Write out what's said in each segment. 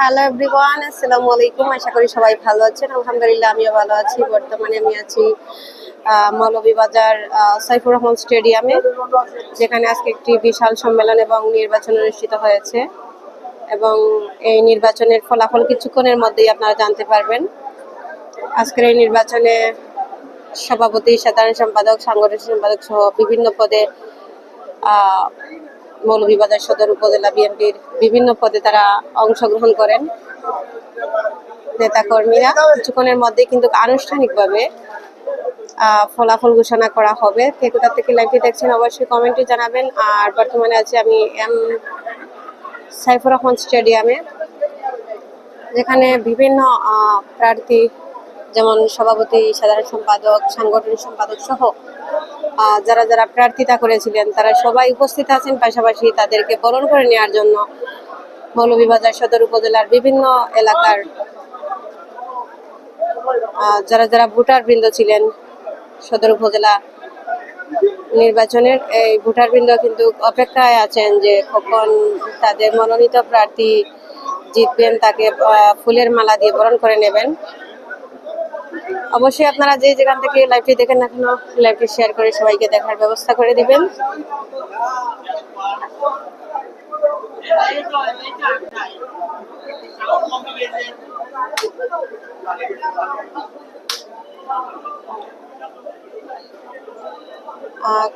Hello everyone আসসালামু আলাইকুম আশা করি সবাই ভালো আছেন। আলহামদুলিল্লাহ, আমিও ভালো আছি। বর্তমানে আমি আছি মৌলভীবাজার সাইফুর রহমান স্টেডিয়ামে, যেখানে আজকে একটি বিশাল সম্মেলন এবং নির্বাচন অনুষ্ঠিত হয়েছে। এবং এই নির্বাচনের ফলাফল কিছুক্ষণের মধ্যেই আপনারা জানতে পারবেন। আজকের এই নির্বাচনে সভাপতি, সাধারণ সম্পাদক, সাংগঠনিক সম্পাদক সহ বিভিন্ন পদে মৌলভীবাজার সদর উপজেলা বিএনপির বিভিন্ন পদে তারা অংশগ্রহণ করেন। নেতাকর্মীরা কিছুক্ষণের মধ্যে কিন্তু আনুষ্ঠানিকভাবে ফলাফল ঘোষণা করা হবে। কে কোথা থেকে লাইভটি দেখছেন অবশ্যই কমেন্টে জানাবেন। আর বর্তমানে আছি আমি এম সাইফুর রহমান স্টেডিয়ামে, যেখানে বিভিন্ন প্রার্থী যেমন সভাপতি, সাধারণ সম্পাদক, সাংগঠনিক সম্পাদক সহ যারা যারা প্রার্থিতা করেছিলেন, তারা সবাই উপস্থিত আছেন, পাশাপাশি তাদেরকে বরণ করে নেওয়ার জন্য মৌলভীবাজার সদর উপজেলার বিভিন্ন এলাকার যারা যারা ভোটার বৃন্দ ছিলেন সদর উপজেলা নির্বাচনের, এই ভোটার বৃন্দ কিন্তু অপেক্ষায় আছেন যে কখন তাদের মনোনীত প্রার্থী জিতবেন, তাকে ফুলের মালা দিয়ে বরণ করে নেবেন। অবশ্যই আপনারা যে যেখান থেকে লাইভটি দেখেন না কেন লাইভটি শেয়ার করে সবাইকে দেখার ব্যবস্থা করে দিবেন।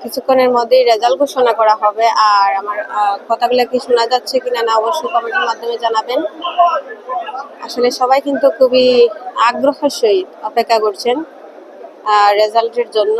কিছুক্ষণের মধ্যেই রেজাল্ট ঘোষণা করা হবে। আর আমার কথাগুলো কি শোনা যাচ্ছে কিনা না অবশ্যই কমেন্টের মাধ্যমে জানাবেন। আসলে সবাই কিন্তু খুবই আগ্রহের সহিত অপেক্ষা করছেন রেজাল্টের জন্য।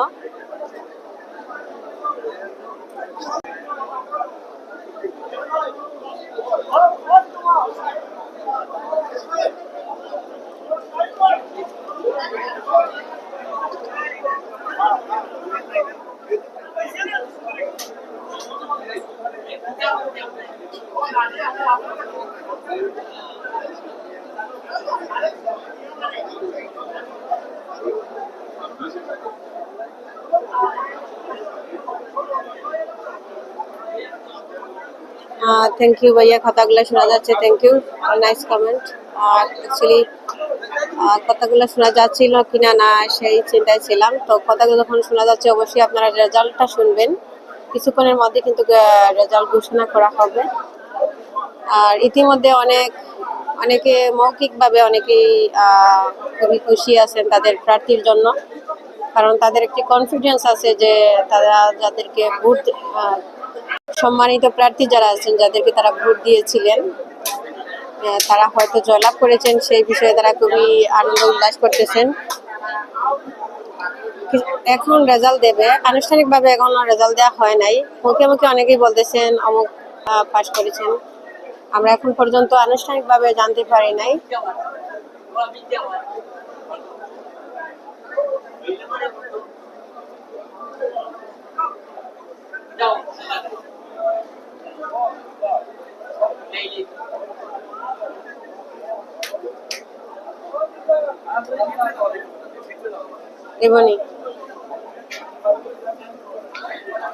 থ্যাংক ইউ ভাইয়া। কথাগুলো শোনা যাচ্ছে। থ্যাংক ইউ নাইস কমেন্ট আর অ্যাকচুয়ালি কথাগুলো শোনা যাচ্ছিল কিনা না, সেই চিন্তায় ছিলাম। তো কথাগুলো যখন শোনা যাচ্ছে, অবশ্যই আপনারা রেজাল্টটা শুনবেন। কিছুক্ষণের মধ্যে কিন্তু রেজাল্ট ঘোষণা করা হবে। আর ইতিমধ্যে অনেক, অনেকে মৌখিকভাবে অনেকেই খুবই খুশি আছেন তাদের প্রার্থীর জন্য। কারণ তাদের একটি কনফিডেন্স আছে যে তারা যাদেরকে ভোট সম্মানিত প্রার্থী যারা আছেন, যাদেরকে তারা ভোট দিয়েছিলেন তারা হয়তো জয়লাভ করেছেন, সেই বিষয়ে তারা খুবই আনন্দ উল্লাস করতেছেন। এখন রেজাল্ট দেবে। আনুষ্ঠানিকভাবে এখনও রেজাল্ট দেওয়া হয় নাই। মুখে মুখে অনেকেই বলতেছেন, অমুক পাশ করেছেন। আমরা এখন পর্যন্ত আনুষ্ঠানিকভাবে জানতে পারি নাই।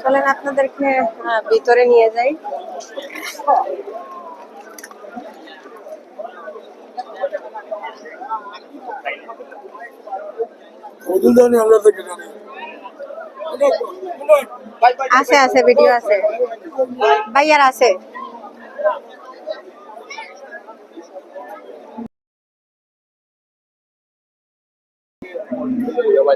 চলেন আপনাদেরকে ভিতরে নিয়ে যাই। ওদের জানি আমরা থেকে জানি। আছে আছে ভিডিও আছে। ভাইয়ার আছে ওই মঞ্চ থেকে খেলা পরিচালনা হবে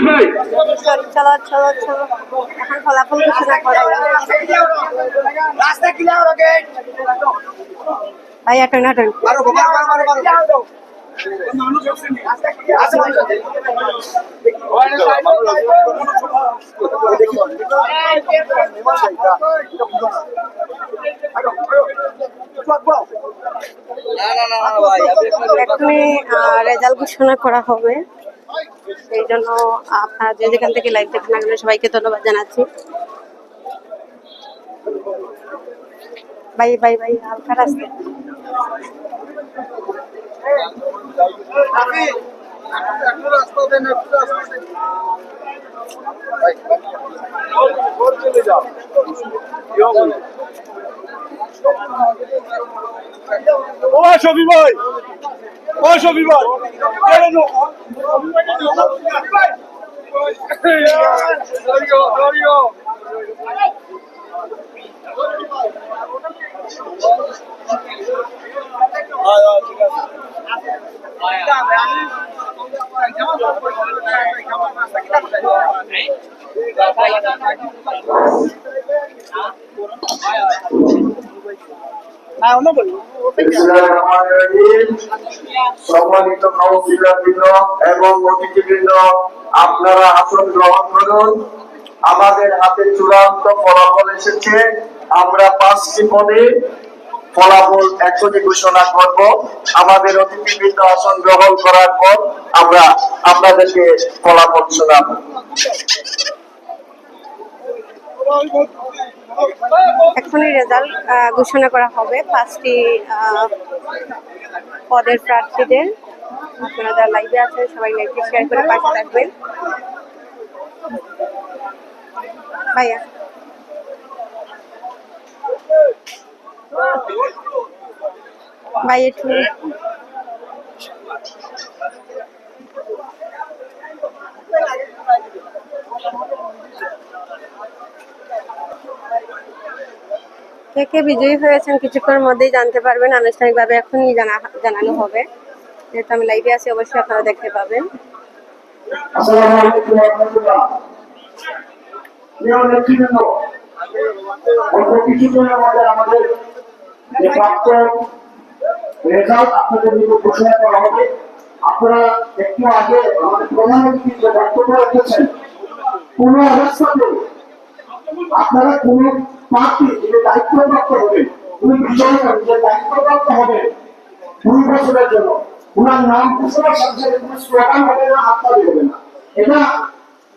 চলো চলো চলো এখন ফলাফল ঘোষণা করা রাস্তা ক্লিয়ার ওকে ভাইয়া টানা টান মারো মারো মারো মারো এখনই রেজাল্ট ঘোষণা করা হবে। সেই জন্য আপনারা যে যেখান থেকে লাইভ দেখেন না সবাইকে ধন্যবাদ জানাচ্ছি। বাই বাই বাই হালকা রাস্তা। ও শফি ভাই ও শফি ভাই কেন সম্মানিত কাউন্সিলরবৃন্দ এবং অতিথিবৃন্দ আপনারা আসন গ্রহণ করুন। আমাদের হাতে চূড়ান্ত ফলাফল এসেছে। আমরা পাঁচটি পদে ফলাফল এখনই ঘোষণা করব। আমাদের অতিথিবৃন্দ আসন গ্রহণ করার পর আমরা আপনাদেরকে ফলাফল শোনাবো। এখনই রেজাল্ট ঘোষণা করা হবে পাঁচটি পদের প্রার্থীদের। আপনারা যারা লাইভে আছেন, সবাই লাইভটি শেয়ার করে পাশে থাকবেন। ভাইয়া। ভাই, একটু কে কে বিজয়ী হয়েছেন কিছুক্ষণের মধ্যেই জানতে পারবেন, আনুষ্ঠানিকভাবে এখনই জানা, জানানো হবে। যেহেতু আমি লাইভে আছি, অবশ্যই আপনারা দেখতে পাবেন। আসসালামু আলাইকুম অল্প কিছুদিনের যে প্রাপ্ত রেজাল্ট হবে আপনারা একটু যে বক্তব্য রেখেছেন কোন অবস্থাতে দায়িত্বপ্রাপ্ত হবে দুই বছরের জন্য ওনার নাম ঘোষণার সাথে হাততালি হবে না এটা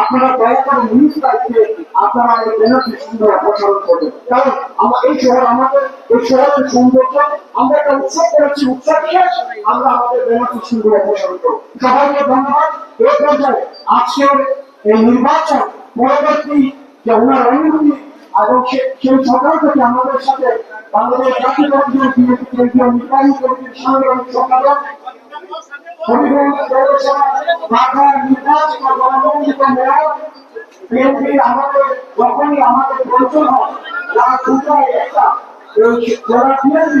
আপনারা দয়া করে নিউজ দায়িত্বে আপনারা এই ব্যানার প্রশ্নগুলো অপসারণ করবেন। কারণ আমার এই শহর আমাদের এই শহরের সৌন্দর্য, আমরা একটা উৎসব করেছি, উৎসব শেষ, আমরা আমাদের ব্যানার প্রশ্নগুলো অপসারণ করব। সবাইকে ধন্যবাদ। এই পর্যায়ে আজকের এই নির্বাচন পরবর্তী যে ওনার অনুভূতি এবং সেই সকাল থেকে আমাদের সাথে বাংলাদেশ জাতীয় কমিটির নির্বাহী কমিটির সাংগঠনিক সম্পাদক হবিগঞ্জ পৌরসভা ঢাকা নির্বাচিত গণমন্ত্রিত মেয়র বিএনপি আমাদের যখনই আমাদের প্রয়োজন হয় যারা দুটাই একটা যারা বিএনপি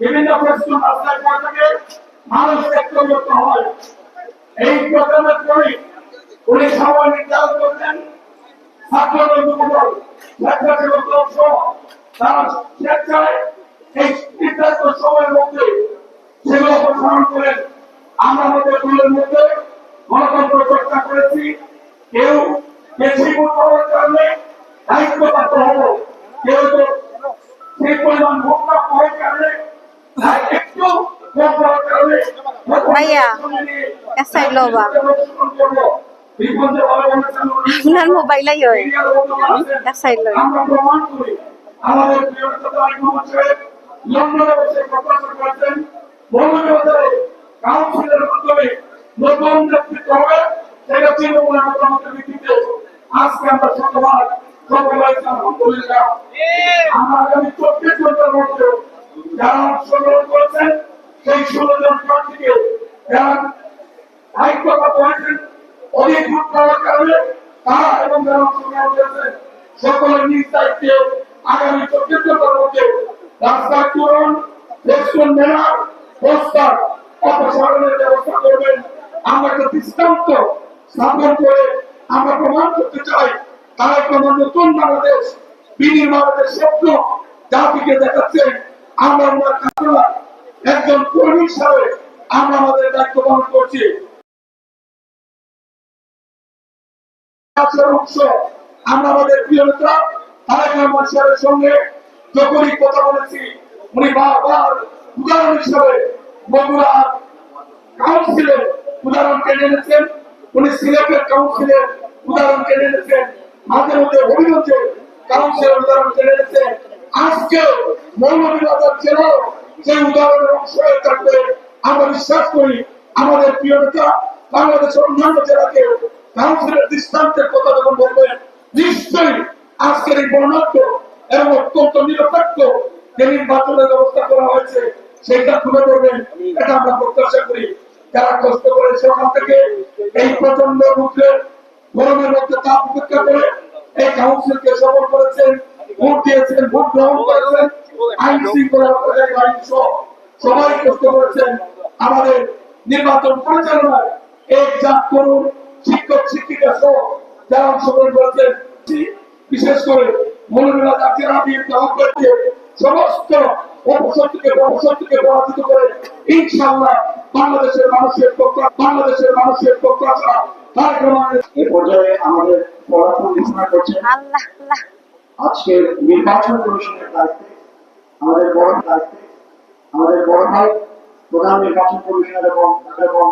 বিভিন্ন ফেসবুক রাস্তায় পর থেকে, মানুষ একত্রিত হয়। এই প্রোগ্রামের পরে উনি সময় নির্ধারণ করলেন। ছাত্রদের যুবদল লেখাটি অংশ তারা স্বেচ্ছায় এই নির্ধারিত সময়ের মধ্যে সেগুলো প্রসারণ করেন আমরা আমাদের দলের মধ্যে গণতন্ত্র চর্চা ভাইয়া এক সাইড আপনার মোবাইলেই হয় সাইড লয় আমরা সেই ষোলো জন প্রার্থীকে অধিক ভোট পাওয়ার কারণে তারা এবং যারা অংশগ্রহণ করেছেন সকলের নিজ দায়িত্বে আগামী চব্বিশ ঘণ্টার মধ্যে রাস্তার পূরণ রেস্টুরেন্ট মেলা পোস্টার অপসারণের ব্যবস্থা করবেন। আমরা দৃষ্টান্ত স্থাপন করে আমরা প্রমাণ করতে চাই, তারা কোনো নতুন বাংলাদেশ, বিনির্মাণের স্বপ্ন জাতিকে দেখাচ্ছেন আমরা আমরা একজন কর্মী হিসাবে আমরা আমাদের দায়িত্ব পালন করছি। কাছের অংশ। আমরা আমাদের প্রিয় নেতা তারেক রহমান সাহেবের সঙ্গে যখনই কথা বলেছি, উনি বারবার উদাহরণ হিসাবে বগুড়ার কাউন্সিলের উদাহরণ টেনে এনেছেন। উনি সিলেটের কাউন্সিলের উদাহরণ টেনে এনেছেন। মাঝে মধ্যে হবিগঞ্জের কাউন্সিলের উদাহরণ টেনে এনেছেন। আজকে মৌলভীবাজার জেলাও সেই উদাহরণের অংশ হয়ে থাকবে, আমরা বিশ্বাস করি আমাদের প্রিয় নেতা বাংলাদেশের অন্যান্য জেলাকে কাউন্সিলের দৃষ্টান্তের কথা যখন বলবেন, নিশ্চয়ই আজকের এই বর্ণাঢ্য এবং অত্যন্ত নিরপেক্ষ যে নির্বাচনের ব্যবস্থা করা হয়েছে আমাদের নির্বাচন পরিচালনায় এক জাত করুন শিক্ষক শিক্ষিকা সহ যারা অংশগ্রহণ করেছেন বিশেষ করে মৌলভীরা জাতীয় আবির গ্রহণ সমস্ত অপশক্তিকে অপশক্তিকে পরাজিত করে ইনশাআল্লাহ বাংলাদেশের মানুষের প্রত্যাশা বাংলাদেশের মানুষের এ পর্যায়ে আমাদের ফলাফল ঘোষণা করছেন। আল্লাহ আল্লাহ। আজকে নির্বাচন কমিশনের দায়িত্বে আমাদের বড় দায়িত্বে আমাদের বড় ভাই প্রধান নির্বাচন কমিশনার এবং এবং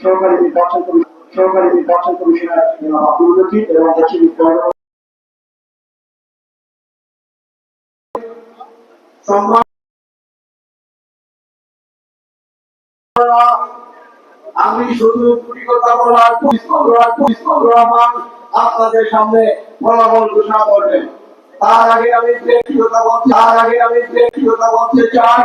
সহকারী নির্বাচন কমিশন সহকারী নির্বাচন কমিশনার আব্দুল লতিফ এবং গৌরব আমি শুধু আপনাদের সামনে ফলাফল ঘোষণা করবেন। তার আগে আমি বলতে তার আগে আমি একটি বলতে চাই।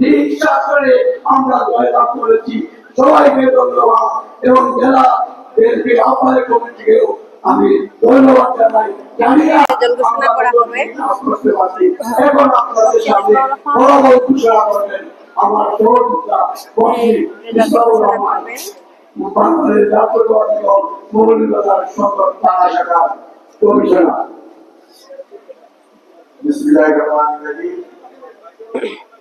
নিঃশ্বাসনে আমরা জয়লাভ করেছি। সবাইকে ধন্যবাদ। এবং জেলা বিএনপি আহ্বায়ক কমিটিকেও আমি ধন্যবাদ জানাই। জানি না ঘোষণা করা হবে। এখন আপনাদের সামনে ফলাফল ঘোষণা করবেন। আমার সহযোগিতা কর্মী ইসলামুর রহমান। বাংলাদেশ জাতীয়তাবাদী দল মৌলভীবাজার সদর থানা শাখার কমিশনার। বিসমিল্লাহির রহমানির রহিম।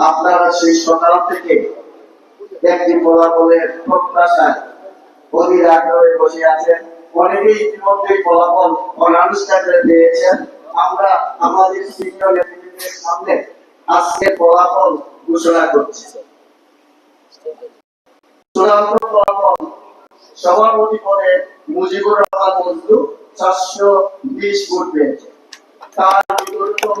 আপনারা সেই সকাল থেকে একটি ফলাফলের প্রত্যাশায় অধীর আগ্রহে বসে আছেন। অনেকেই ইতিমধ্যে ফলাফল অনানুষ্ঠানিক পেয়েছেন। আমরা আমাদের সামনে আজকে ফলাফল ঘোষণা করছি। চূড়ান্ত ফলাফল সভাপতি পদে মুজিবুর রহমান মজদু চারশো বিশ ভোট পেয়েছে তার বিপরীততম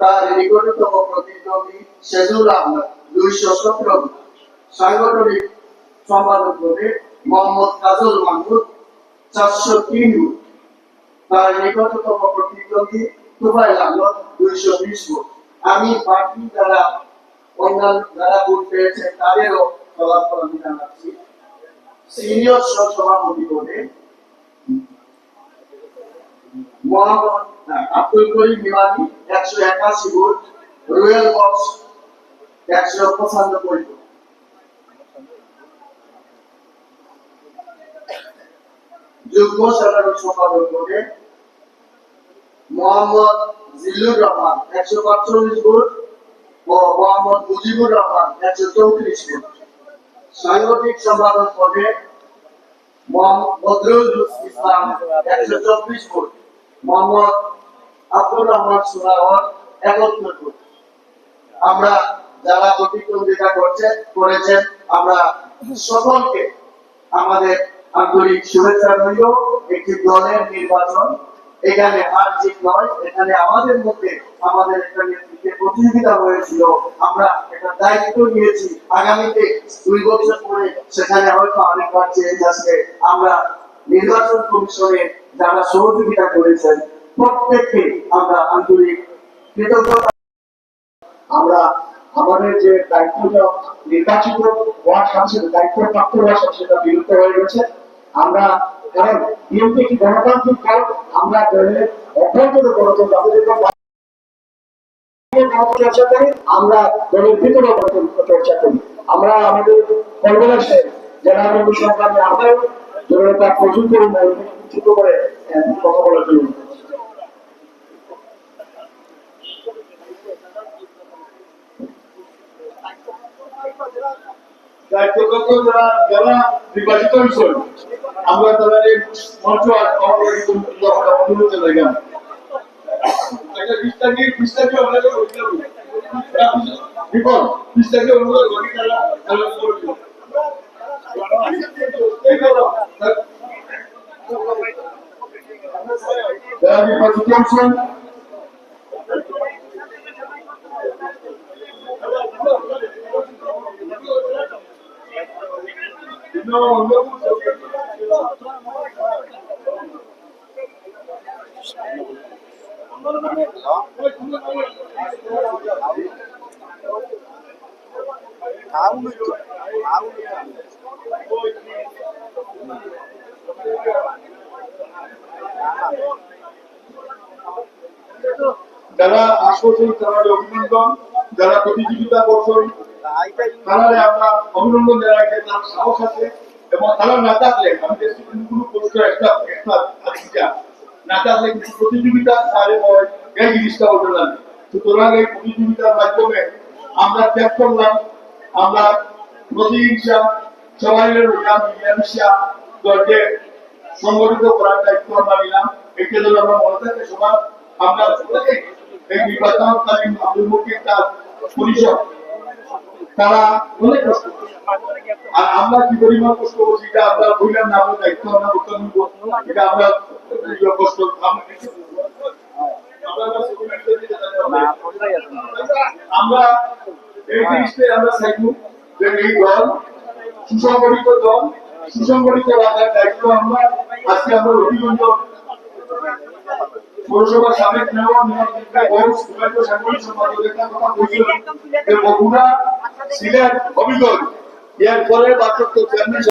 তার নিকটতম প্রতিদ্বন্দ্বী সেজুল আহমদ, দুইশো চারশো তিন ভোট। তার নিকটতম প্রতিদ্বন্দ্বী তুফাইল আহমদ, দুইশো বিশ ভোট। আমি বাকি যারা অন্যান্য যারা ভোট পেয়েছেন, তাদেরও ফলাফল আমি জানাচ্ছি সিনিয়র সহসভাপতি পদে আব্দুল করিম একশো একাশি ভোট রয়্যাল বক্স একশো পঁচানব্বই যুগ্ম সাধারণ সম্পাদক পদে মোহাম্মদ জিল্লুর রহমান একশো পাঁচচল্লিশ ভোট ও মোহাম্মদ মুজিবুর রহমান একশো চৌত্রিশ ভোট। সাংগঠনিক সম্পাদক পদে ইসলাম একশো চব্বিশ ভোট, মোহাম্মদ আব্দুর রহমান ভোট। আমরা যারা প্রতিদ্বন্দ্বিতা করছেন করেছেন, আমরা সকলকে আমাদের আন্তরিক শুভেচ্ছা রইল। একটি দলের নির্বাচন, এখানে আর জিত নয় এখানে আমাদের মধ্যে আমাদের একটা প্রতিযোগিতা হয়েছিল, আমরা একটা দায়িত্ব নিয়েছি। আগামীতে দুই বছর পরে সেখানে হয়তো আমরা নির্বাচন কমিশনে যারা সহযোগিতা করেছেন, প্রত্যেককে আমরা আন্তরিক কৃতজ্ঞতা। আমরা আমাদের যে দায়িত্বটা নির্বাচিত হওয়ার সাথে দায়িত্ব প্রাপ্ত হওয়ার সাথে সেটা বিলুপ্ত হয়ে গেছে। আমরা কারণ বিএনপি গণতান্ত্রিক আমরা গণতন্ত্র চর্চা করি আমরা দলের ভিতরে চর্চা করি। আমরা আমাদের যারা আমাদের সরকারের আহ্বায়ক জনতা প্রচুর করে কথা বলার জন্য। আমরা তাদের মঞ্চ আমাদের অনুরোধ জায়গা একটা বিস্তারিত বিস্তারিত আমরা বিপদ বিস্তারিত অনুরোধ করি তারা তারা করবে যারা নির্বাচিত হয়েছেন No, no. যারা আসছেন তারা অভিনন্দন, যারা প্রতিযোগিতা করছেন তাহলে আমরা অভিনন্দন জানাই তার সাহস আছে এবং তারা না থাকলে আমাদের কোনো পোস্ট একটা একটা আছে না থাকলে কিছু প্রতিযোগিতা তাহলে এই জিনিসটা হতে না সুতরাং এই প্রতিযোগিতার মাধ্যমে আমরা ত্যাগ করলাম, আমরা প্রতিহিংসা, সবাই রইলাম মিলামিশা দলকে সংগঠিত করার দায়িত্ব আমরা নিলাম। একে জন্য আমরা মনে থাকে, সবার আমরা এই নির্বাচনকালীন আব্দুল তার পরিষদ। তারা অনেক কষ্ট আর আমরা কি পরিমাণ কষ্ট করছি এটা আমরা বললাম না আমরা দায়িত্ব আমরা উত্তর নিব। এটা আমরা কষ্ট আমরা আমরা কাছে কোনো একটা দিতে চাই। না। আমরা এই জিনিসটা আমরা চাইব যে এই দল সুসংগঠিত দল সুসংগঠিত রাখার দায়িত্ব আমরা আজকে আমরা পৌরসভার সাবেক মেয়র বয়স বিভাগীয় সাংগঠনিক সম্পাদকের কথা বলছিলেন যে বগুড়া সিলেট অভিযোগ এর চেয়ারম্যান